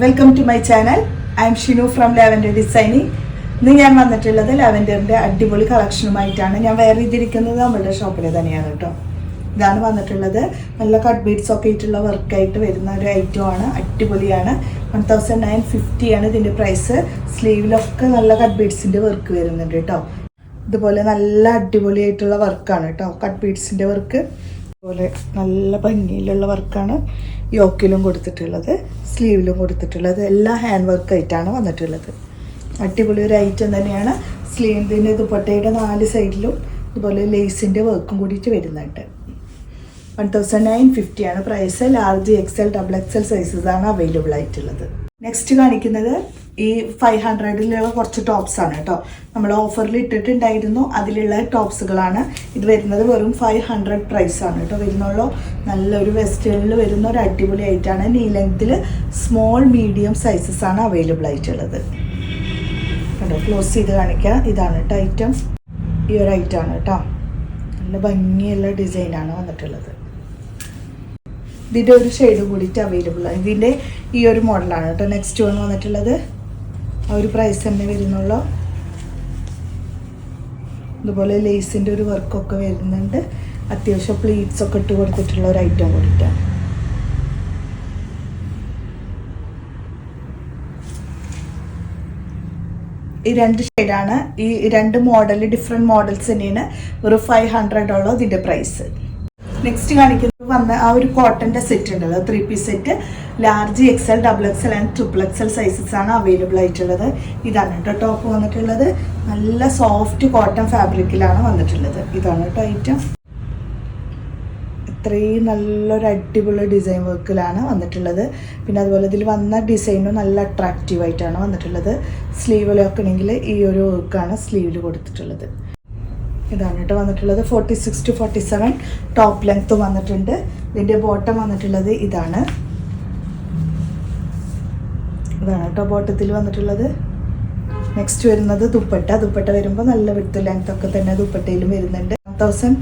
Welcome to my channel I am Shinu from lavender designing ഇന്ന് ഞാൻ വന്നിട്ടുള്ളത് ലാവൻഡറിന്റെ അടിപൊളി കളക്ഷനുമായിട്ടാണ്. ഞാൻ വേറെ ഇതിരിക്കുന്നത് നമ്മളുടെ ഷോപ്പിൽ തന്നെയാണ് കേട്ടോ. ഇതാണ് വന്നിട്ടുള്ളത്. നല്ല കട്ട് ബീഡ്സ് ഒക്കെ ആയിട്ടുള്ള വർക്കായിട്ട് വരുന്ന ഒരു ഐറ്റം ആണ്. അടിപൊളിയാണ്. വൺ തൗസൻഡ് നയൻ ഫിഫ്റ്റി ആണ് ഇതിന്റെ പ്രൈസ് സ്ലീവിലൊക്കെ നല്ല കട്ട് ബീഡ്സിന്റെ വർക്ക് വരുന്നുണ്ട് കേട്ടോ. ഇതുപോലെ നല്ല അടിപൊളിയായിട്ടുള്ള വർക്കാണ് കേട്ടോ. കട്ട് ബീഡ്സിന്റെ വർക്ക് അതുപോലെ നല്ല ഭംഗിയിലുള്ള വർക്കാണ് യോക്കിലും കൊടുത്തിട്ടുള്ളത് സ്ലീവിലും കൊടുത്തിട്ടുള്ളത്. എല്ലാം ഹാൻഡ് വർക്ക് ആയിട്ടാണ് വന്നിട്ടുള്ളത്. അടിപൊളി ഒരു ഐറ്റം തന്നെയാണ്. സ്ലീവിന്റെ ദുപ്പട്ടയുടെ നാല് സൈഡിലും ഇതുപോലെ ലേസിന്റെ വർക്കും കൂടിയിട്ട് വരുന്നുണ്ട്. One thousand nine ഫിഫ്റ്റിയാണ് price large XL double XL sizes ആണ് അവൈലബിൾ ആയിട്ടുള്ളത്. നെക്സ്റ്റ് കാണിക്കുന്നത് ഈ ഫൈവ് ഹൺഡ്രഡിലുള്ള കുറച്ച് ടോപ്സ് ആണ് കേട്ടോ. നമ്മൾ ഓഫറിൽ ഇട്ടിട്ടുണ്ടായിരുന്നു. അതിലുള്ള ടോപ്സുകളാണ് ഇത് വരുന്നത് വെറും ഫൈവ് ഹൺഡ്രഡ് ആണ് കേട്ടോ. വരുന്നുള്ളൂ. നല്ലൊരു വെസ്റ്റേണിൽ വരുന്ന ഒരു അടിപൊളി ആയിട്ടാണ് നീ ലെങ്ത്തിൽ സ്മോൾ മീഡിയം സൈസസ് ആണ് അവൈലബിൾ ആയിട്ടുള്ളത്. കണ്ടോ? ക്ലോസ് ചെയ്ത് കാണിക്കാം. ഇതാണ് കേട്ടോ ഐറ്റം ഈ ഒരു ഐറ്റം ആണ് കേട്ടോ. നല്ല ഭംഗിയുള്ള ഡിസൈനാണ് വന്നിട്ടുള്ളത്. ഇതിന്റെ ഒരു ഷെയ്ഡ് കൂടിയിട്ട് അവൈലബിൾ ആണ് ഇതിന്റെ ഈ ഒരു മോഡലാണ് കേട്ടോ. നെക്സ്റ്റ് വൺ വന്നിട്ടുള്ളത്. ഒരു പ്രൈസ് തന്നെ വരുന്നുള്ളൂ. അതുപോലെ ലേസിന്റെ ഒരു വർക്കൊക്കെ വരുന്നുണ്ട്. അത്യാവശ്യം പ്ലീറ്റ്സ് ഒക്കെ ഇട്ട് കൊടുത്തിട്ടുള്ള ഒരു ഐറ്റം കൂടിയിട്ടാണ് ഈ രണ്ട് ഷെയ്ഡാണ് ഈ രണ്ട് മോഡൽ ഡിഫറെന്റ് മോഡൽസ് തന്നെയാണ്. ഒരു ഫൈവ് ഹൺഡ്രഡോളം ഇതിന്റെ പ്രൈസ് നെക്സ്റ്റ് കാണിക്കുന്നത് വന്ന ആ ഒരു കോട്ടന്റെ സെറ്റ് ഉണ്ടല്ലോ three piece set large XL double XL and triple XL sizes ആണ് അവൈലബിൾ ആയിട്ടുള്ളത്. ഇതാണ് കേട്ടോ ടോപ്പ് വന്നിട്ടുള്ളത്. നല്ല സോഫ്റ്റ് കോട്ടൺ ഫാബ്രിക്കിലാണ് വന്നിട്ടുള്ളത്. ഇതാണ് കേട്ടോ ഐറ്റം ഇത്രയും നല്ലൊരു അടിപൊളി ഡിസൈൻ വർക്കിലാണ് വന്നിട്ടുള്ളത്. പിന്നെ അതുപോലെ ഇതിൽ വന്ന ഡിസൈനും നല്ല അട്രാക്റ്റീവ് ആയിട്ടാണ് വന്നിട്ടുള്ളത്. സ്ലീവിലൊക്കെ ആണെങ്കിൽ ഈ ഒരു വർക്കാണ് സ്ലീവിൽ കൊടുത്തിട്ടുള്ളത്. ഇതാണ് കേട്ടോ വന്നിട്ടുള്ളത്. Forty six to forty seven top length വന്നിട്ടുണ്ട്. ഇതിന്റെ ബോട്ടം വന്നിട്ടുള്ളത് ഇതാണ്. ഇതാണ് കേട്ടോ ബോട്ടത്തിൽ വന്നിട്ടുള്ളത്. നെക്സ്റ്റ് വരുന്നത് ദുപ്പട്ട. ദുപ്പട്ട വരുമ്പോൾ നല്ല വിട്ട് ലെങ്ത് ഒക്കെ തന്നെ ദുപ്പട്ടയിലും വരുന്നുണ്ട്. തൗസൻഡ്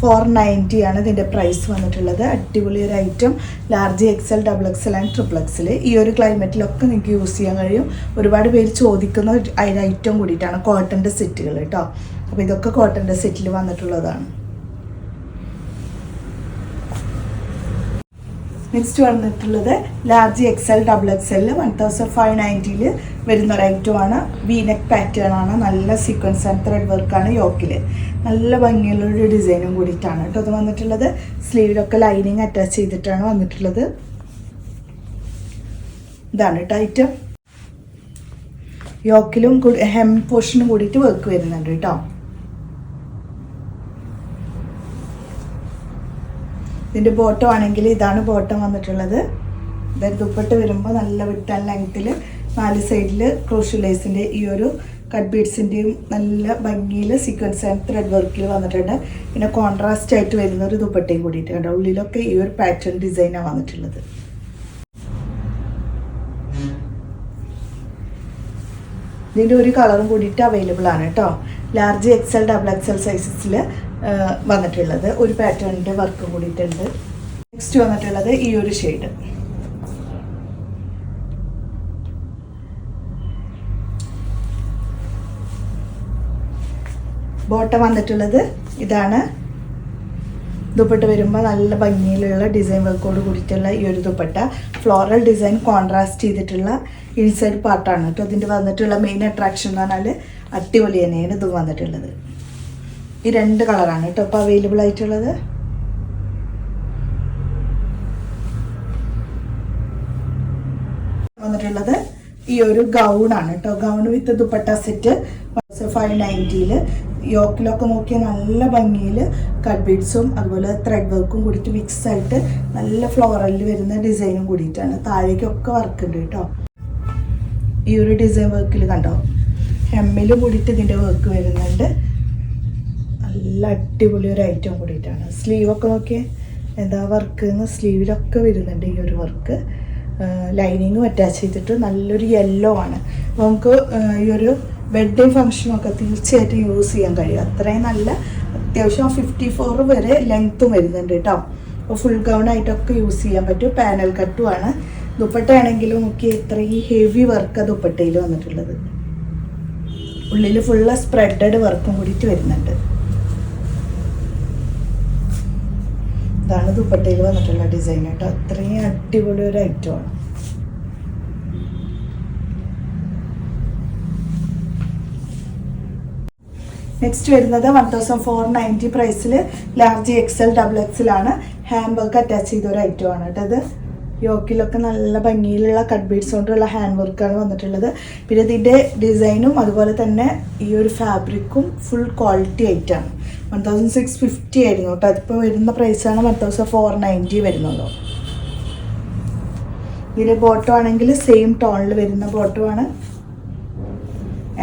ഫോർ നയന്റി ആണ് ഇതിന്റെ പ്രൈസ് വന്നിട്ടുള്ളത്. അടിപൊളി ഒരു item large XL double XL and triple XL ഈ ഒരു ക്ലൈമറ്റിലൊക്കെ നിങ്ങൾക്ക് യൂസ് ചെയ്യാൻ കഴിയും. ഒരുപാട് പേര് ചോദിക്കുന്ന ഒരു ഐറ്റം കൂടിയിട്ടാണ് കോട്ടന്റെ സെറ്റുകൾ കേട്ടോ. അപ്പോൾ ഇതൊക്കെ കോട്ടന്റെ സെറ്റിൽ വന്നിട്ടുള്ളതാണ്. നെക്സ്റ്റ് വന്നിട്ടുള്ളത് large X L double X XL one thousand five നയന്റിയിൽ വരുന്ന ഒരു ഐറ്റമാണ് വീനെക്ക് പാറ്റേൺ ആണ്. നല്ല സീക്വൻസ് ആൻഡ് ത്രെഡ് വർക്കാണ് യോക്കിൽ നല്ല ഭംഗിയുള്ളൊരു ഡിസൈനും കൂടിയിട്ടാണ് കേട്ടോ അത് വന്നിട്ടുള്ളത്. സ്ലീവിലൊക്കെ ലൈനിങ് അറ്റാച്ച് ചെയ്തിട്ടാണ് വന്നിട്ടുള്ളത്. ഇതാണ് കേട്ടോ ഐറ്റം യോക്കിലും ഹെം പോർഷനും കൂടിയിട്ട് വർക്ക് വരുന്നുണ്ട് കേട്ടോ. ഇതിന്റെ ബോട്ടം ആണെങ്കിൽ ഇതാണ് ബോട്ടം വന്നിട്ടുള്ളത്. ഇതായത് ദുപ്പട്ട് വരുമ്പോൾ നല്ല വിട്ടാൻ ലെങ്ത്തിൽ നാല് സൈഡിൽ ക്രോഷ്യലൈസിന്റെ ഈ ഒരു കട്ട് ബീഡ്സിന്റെയും നല്ല ഭംഗിയിൽ സീക്വൻസ് ആൻഡ് ത്രെഡ് വർക്കിൽ വന്നിട്ടുണ്ട്. പിന്നെ കോൺട്രാസ്റ്റ് ആയിട്ട് വരുന്ന ഒരു ദുപ്പട്ടയും കൂടിയിട്ടുണ്ട് ഉള്ളിലൊക്കെ ഈ ഒരു പാറ്റേൺ ഡിസൈനാണ് വന്നിട്ടുള്ളത്. ഇതിന്റെ ഒരു കളറും കൂടിയിട്ട് അവൈലബിൾ ആണ് കേട്ടോ. ലാർജ് എക്സൽ ഡബിൾ എക്സൽ സൈസസിൽ വന്നിട്ടുള്ളത്. ഒരു പാറ്റേണിന്റെ വർക്ക് കൂടിയിട്ടുണ്ട്. നെക്സ്റ്റ് വന്നിട്ടുള്ളത് ഈ ഒരു ഷെയ്ഡ് ബോട്ടം വന്നിട്ടുള്ളത് ഇതാണ്. ദുപ്പട്ട വരുമ്പോൾ നല്ല ഭംഗിയിലുള്ള ഡിസൈൻ വർക്കോട് കൂടിയിട്ടുള്ള ഈ ഒരു ദുപ്പട്ട. ഫ്ലോറൽ ഡിസൈൻ കോൺട്രാസ്റ്റ് ചെയ്തിട്ടുള്ള ഇൻസൈഡ് പാർട്ടാണ് കേട്ടോ. ഇതിന്റെ വന്നിട്ടുള്ള മെയിൻ അട്രാക്ഷൻ എന്ന് പറഞ്ഞാൽ അടിപൊളി തന്നെയാണ് ഇത് വന്നിട്ടുള്ളത്. ഈ രണ്ട് കളറാണ് കേട്ടോ ഇപ്പോൾ അവൈലബിൾ ആയിട്ടുള്ളത്. വന്നിട്ടുള്ളത് ഈ ഒരു ഗൗണാണ് കേട്ടോ. Gown with dupatta set five നയന്റിയിൽ യോക്കിലൊക്കെ നോക്കിയാൽ നല്ല ഭംഗിയിൽ കട്ട് ബീഡ്സും അതുപോലെ ത്രെഡ് വർക്കും കൂടിയിട്ട് മിക്സ് ആയിട്ട് നല്ല ഫ്ലോറലിൽ വരുന്ന ഡിസൈനും കൂടിയിട്ടാണ്. താഴേക്കൊക്കെ വർക്ക് ഉണ്ട് കേട്ടോ. ഈ ഒരു ഡിസൈൻ വർക്കിൽ കണ്ടോ? ഹെമ്മിൽ കൂടിയിട്ട് ഇതിന്റെ വർക്ക് വരുന്നുണ്ട്. നല്ല അടിപൊളി ഒരു ഐറ്റം കൂടിയിട്ടാണ്. സ്ലീവൊക്കെ നോക്കിയേ എന്താ വർക്ക് സ്ലീവിലൊക്കെ വരുന്നുണ്ട് ഈ ഒരു വർക്ക് ലൈനിങ്ങും അറ്റാച്ച് ചെയ്തിട്ട് നല്ലൊരു യെല്ലോ ആണ്. നമുക്ക് ഈ ഒരു വെഡ്ഡിങ് ഫംഗ്ഷനൊക്കെ തീർച്ചയായിട്ടും യൂസ് ചെയ്യാൻ കഴിയും. അത്രയും നല്ല അത്യാവശ്യം ഫിഫ്റ്റി ഫോർ വരെ ലെങ്ത്തും വരുന്നുണ്ട് കേട്ടോ അപ്പോൾ ഫുൾ ഗൗൺ ആയിട്ടൊക്കെ യൂസ് ചെയ്യാൻ പറ്റും. പാനൽ കട്ടുമാണ് ദുപ്പട്ട ആണെങ്കിലും നോക്കി ഇത്രയും ഹെവി വർക്ക് ദുപ്പട്ടയിൽ വന്നിട്ടുള്ളത്. ഉള്ളിൽ ഫുള്ള് സ്പ്രെഡഡ് വർക്കും കൂടിയിട്ട് വരുന്നുണ്ട്. ഇതാണ് ദുപ്പട്ടയിൽ വന്നിട്ടുള്ള ഡിസൈൻ കേട്ടോ. അത്രയും അടിപൊളി ഒരു ഐറ്റമാണ് നെക്സ്റ്റ് വരുന്നത് വൺ തൗസൻഡ് ഫോർ നയന്റി പ്രൈസിൽ ലാർജ് എക്സൽ ഡബിൾ എക്സലാണ് ഹാൻഡ് വർക്ക് അറ്റാച്ച് ചെയ്ത ഒരു ഐറ്റം ആണ് കേട്ടോ ഇത്. യോക്കിലൊക്കെ നല്ല ഭംഗിയിലുള്ള കട്ട് ബീഡ്സ് കൊണ്ടുള്ള ഹാൻഡ് വർക്കാണ് വന്നിട്ടുള്ളത്. പിന്നെ ഇതിന്റെ ഡിസൈനും അതുപോലെ തന്നെ ഈ ഒരു ഫാബ്രിക്കും ഫുൾ ക്വാളിറ്റി ആയിട്ടാണ് വൺ തൗസൻഡ് സിക്സ് ഫിഫ്റ്റി ആയിരുന്നു കേട്ടോ. അതിപ്പോൾ വരുന്ന പ്രൈസാണ് വൺ തൗസൻഡ് ഫോർ നയന്റി വരുന്നുള്ളൂ ഇതിൽ ബോട്ടം ആണെങ്കിൽ സെയിം ടോണിൽ വരുന്ന ബോട്ടമാണ്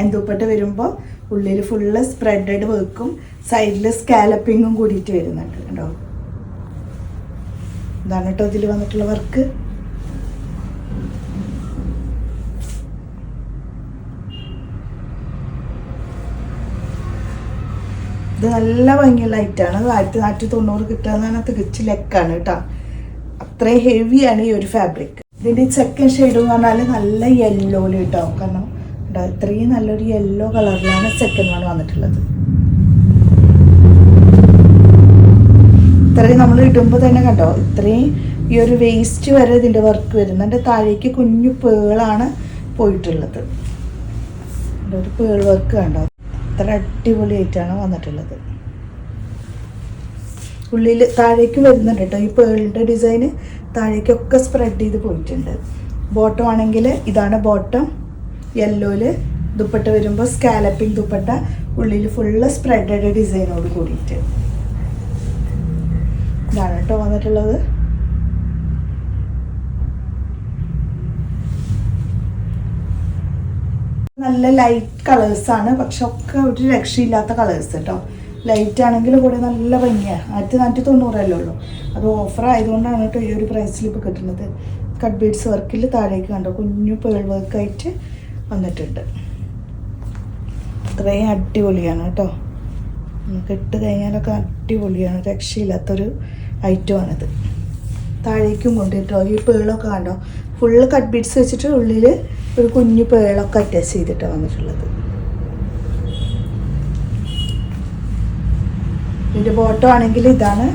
എന്തുപ്പെട്ട് വരുമ്പോൾ ഉള്ളിൽ ഫുള്ള് സ്പ്രെഡഡ് വർക്കും സൈഡിൽ സ്കാലപ്പിങ്ങും കൂടിയിട്ട് വരുന്നുണ്ട് കേട്ടോ. ഇതാണ് കേട്ടോ ഇതിൽ വന്നിട്ടുള്ള വർക്ക് നല്ല ഭംഗിയുള്ള ഐറ്റാണ് ആയിരത്തി നാനൂറ്റി തൊണ്ണൂറ് കിട്ടുക തികച്ച് ലെക്കാണ് കേട്ടോ. അത്രയും ഹെവിയാണ് ഈ ഒരു ഫാബ്രിക് ഇതിന്റെ സെക്കൻഡ് ഷെയ്ഡ് എന്ന് പറഞ്ഞാൽ നല്ല യെല്ലോയിൽ കേട്ടോ. കാരണം കേട്ടോ ഇത്രയും നല്ലൊരു യെല്ലോ കളറിലാണ് സെക്കൻഡ് വൺ വന്നിട്ടുള്ളത്. ഇത്രയും നമ്മൾ ഇടുമ്പോൾ തന്നെ കണ്ടോ ഇത്രയും ഈ ഒരു വേസ്റ്റ് വരെ ഇതിന്റെ വർക്ക് വരുന്നുണ്ട് താഴേക്ക് കുഞ്ഞു പേളാണ് പോയിട്ടുള്ളത്. ഒരു പേൾ വർക്ക് കണ്ടോ അത്ര അടിപൊളിയായിട്ടാണ് വന്നിട്ടുള്ളത്. ഉള്ളിൽ താഴേക്ക് വരുന്നുണ്ട് കേട്ടോ. ഈ പേളിന്റെ ഡിസൈന് താഴേക്കൊക്കെ സ്പ്രെഡ് ചെയ്ത് പോയിട്ടുണ്ട്. ബോട്ടം ആണെങ്കിൽ ഇതാണ് ബോട്ടം യെല്ലോയിൽ ദുപ്പട്ട വരുമ്പോൾ സ്കാലപ്പിംഗ് ദുപ്പട്ട. ഉള്ളിൽ ഫുള്ള് സ്പ്രെഡഡ് ഡിസൈനോട് കൂടിയിട്ട്. ഇതാണ് കേട്ടോ വന്നിട്ടുള്ളത്. നല്ല ലൈറ്റ് കളേഴ്സാണ് പക്ഷെ ഒക്കെ ഒരു രക്ഷയില്ലാത്ത കളേഴ്സ് കേട്ടോ ലൈറ്റ് ആണെങ്കിൽ കൂടെ നല്ല ഭംഗിയാണ് ആയിരത്തി നാനൂറ്റി തൊണ്ണൂറല്ലേ ഉള്ളൂ. അത് ഓഫർ ആയതുകൊണ്ടാണ് കേട്ടോ ഈ ഒരു പ്രൈസിൽ ഇപ്പോൾ കിട്ടുന്നത്. കട്ട് ബീഡ്സ് വർക്കിൽ താഴേക്ക് കണ്ടോ? കുഞ്ഞു പേൾ വർക്കായിട്ട് വന്നിട്ടുണ്ട്. അത്രയും അടിപൊളിയാണ് കേട്ടോ. നമുക്ക് ഇട്ട് കഴിഞ്ഞാലൊക്കെ അടിപൊളിയാണ്. രക്ഷയില്ലാത്തൊരു ഐറ്റമാണിത് താഴേക്കും കൊണ്ട് കേട്ടോ ഈ പേളൊക്കെ കണ്ടോ? ഫുള്ള് കട്ട് ബീഡ്സ് വെച്ചിട്ട് ഉള്ളിൽ ഒരു കുഞ്ഞു പേളൊക്കെ അറ്റാച്ച് ചെയ്തിട്ടാണ് വന്നിട്ടുള്ളത്. ഇതിന്റെ ബോട്ടം ആണെങ്കിൽ ഇതാണ്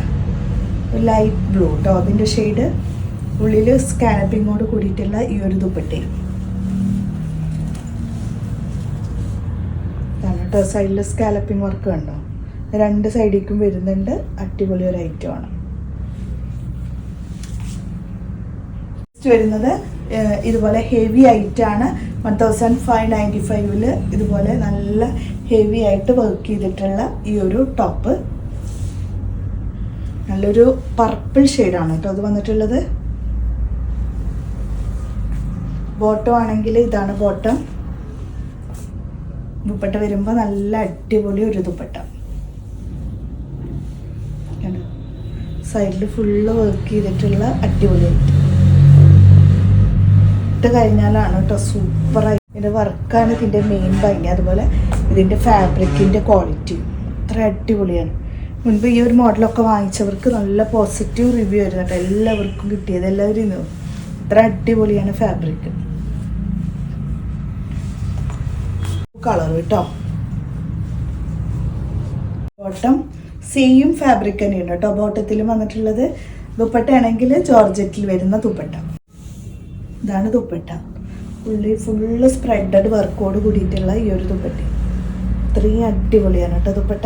ലൈറ്റ് ബ്ലൂ കേട്ടോ ഷെയ്ഡ് ഉള്ളിൽ സ്കാനപ്പിങ്ങോട് കൂടിയിട്ടുള്ള ഈ ഒരു ദുപ്പട്ടയും. സൈഡിൽ സ്കാലപ്പിംഗ് വർക്ക് കണ്ടോ? രണ്ട് സൈഡിലേക്കും വരുന്നുണ്ട്. അടിപൊളി ഒരു ഐറ്റമാണ് വരുന്നത് ഇതുപോലെ ഹെവി ആയിട്ടാണ് വൺ തൗസൻഡ് ഫൈവ് നയന്റി ഫൈവിൽ ഇതുപോലെ നല്ല ഹെവി ആയിട്ട് വർക്ക് ചെയ്തിട്ടുള്ള ഈ ഒരു ടോപ്പ് നല്ലൊരു പർപ്പിൾ ഷെയ്ഡാണ് കേട്ടോ അത് വന്നിട്ടുള്ളത്. ബോട്ടം ആണെങ്കിൽ ഇതാണ് ബോട്ടം ദുപ്പട്ട വരുമ്പോൾ നല്ല അടിപൊളി ഒരു ദുപ്പട്ട. സൈഡിൽ ഫുള്ള് വർക്ക് ചെയ്തിട്ടുള്ള അടിപൊളിയായിട്ട് ഇട്ട് കഴിഞ്ഞാലാണ് കേട്ടോ സൂപ്പറായി. ഇതിന്റെ വർക്കാണ് ഇതിന്റെ മെയിൻ ഭംഗി. അതുപോലെ ഇതിന്റെ ഫാബ്രിക്കിന്റെ ക്വാളിറ്റി അത്ര അടിപൊളിയാണ്. മുൻപ് ഈ ഒരു മോഡലൊക്കെ വാങ്ങിച്ചവർക്ക് നല്ല പോസിറ്റീവ് റിവ്യൂ ആയിരുന്നു കേട്ടോ. എല്ലാവർക്കും കിട്ടിയത്. എല്ലാവരും ഇന്ന് അത്ര അടിപൊളിയാണ് ഫാബ്രിക് കളർ കേട്ടോ. ബോട്ടം സെയിം ഫാബ്രിക് തന്നെയാണ് കേട്ടോ. ബോട്ടത്തിൽ വന്നിട്ടുള്ളത് ദുപ്പട്ടയാണെങ്കിൽ ജോർജറ്റിൽ വരുന്ന ദുപ്പട്ട. ഇതാണ് ദുപ്പട്ട. ഉള്ളി ഫുള്ള് സ്പ്രെഡഡ് വർക്കോട് കൂടിയിട്ടുള്ള ഈ ഒരു ദുപ്പട്ട. ഇത്രയും അടിപൊളിയാണ് കേട്ടോ ദുപ്പട്ട.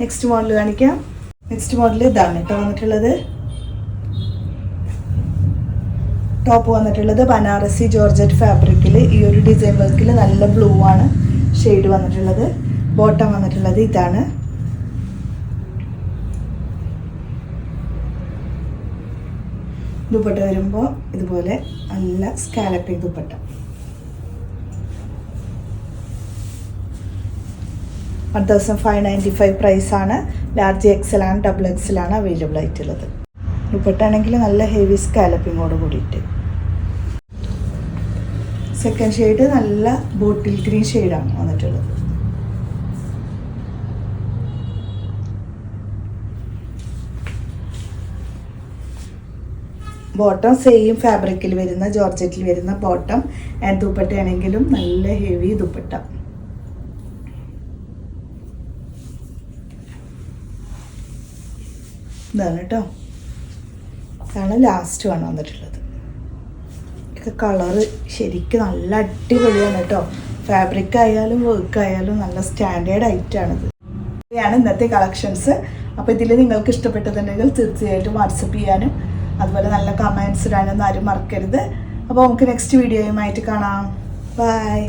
നെക്സ്റ്റ് മോഡൽ കാണിക്കാം. നെക്സ്റ്റ് മോഡൽ ഇതാണ് കേട്ടോ വന്നിട്ടുള്ളത്. ടോപ്പ് വന്നിട്ടുള്ളത് ബനാറസി ജോർജറ്റ് ഫാബ്രിക്കിൽ ഈ ഒരു ഡിസൈൻ വർക്കിൽ നല്ല ബ്ലൂ ആണ് ഷെയ്ഡ് വന്നിട്ടുള്ളത്. ബോട്ടം വന്നിട്ടുള്ളത് ഇതാണ്. ദുപ്പട്ട വരുമ്പോൾ ഇതുപോലെ നല്ല scalloping dupatta. One thousand five ninety five പ്രൈസാണ് ലാർജ് എക്സൽ ആണ് ഡബിൾ എക്സൽ ആണ് അവൈലബിൾ ആയിട്ടുള്ളത്. ദുപ്പട്ടാണെങ്കിൽ നല്ല ഹെവി സ്കാലപ്പിങ്ങോട് കൂടിയിട്ട്. സെക്കൻഡ് ഷെയ്ഡ് നല്ല ബോട്ടിൽ ഗ്രീൻ ഷെയ്ഡാണ് വന്നിട്ടുള്ളത്. ബോട്ടം സെയിം ഫാബ്രിക്കിൽ വരുന്ന ജോർജറ്റിൽ വരുന്ന ബോട്ടം ആൻഡ് ദുപ്പട്ടയാണെങ്കിലും നല്ല ഹെവി ദുപ്പട്ട. ഇതാണ് കേട്ടോ ഇതാണ് ലാസ്റ്റ് ആണ് വന്നിട്ടുള്ളത്. കളറ് ശരിക്കും നല്ല അടിപൊളിയാണ് കേട്ടോ ഫാബ്രിക് ആയാലും വർക്ക് ആയാലും നല്ല സ്റ്റാൻഡേർഡ് ഐറ്റാണിത് ഇതാണ് ഇന്നത്തെ കളക്ഷൻസ് അപ്പോൾ ഇതിൽ നിങ്ങൾക്ക് ഇഷ്ടപ്പെട്ടതുണ്ടെങ്കിൽ തീർച്ചയായിട്ടും വാട്സപ്പ് ചെയ്യാനും അതുപോലെ നല്ല കമൻസ് ഇടാനൊന്നും ആരും മറക്കരുത്. അപ്പോൾ നമുക്ക് നെക്സ്റ്റ് വീഡിയോയുമായിട്ട് കാണാം. ബൈ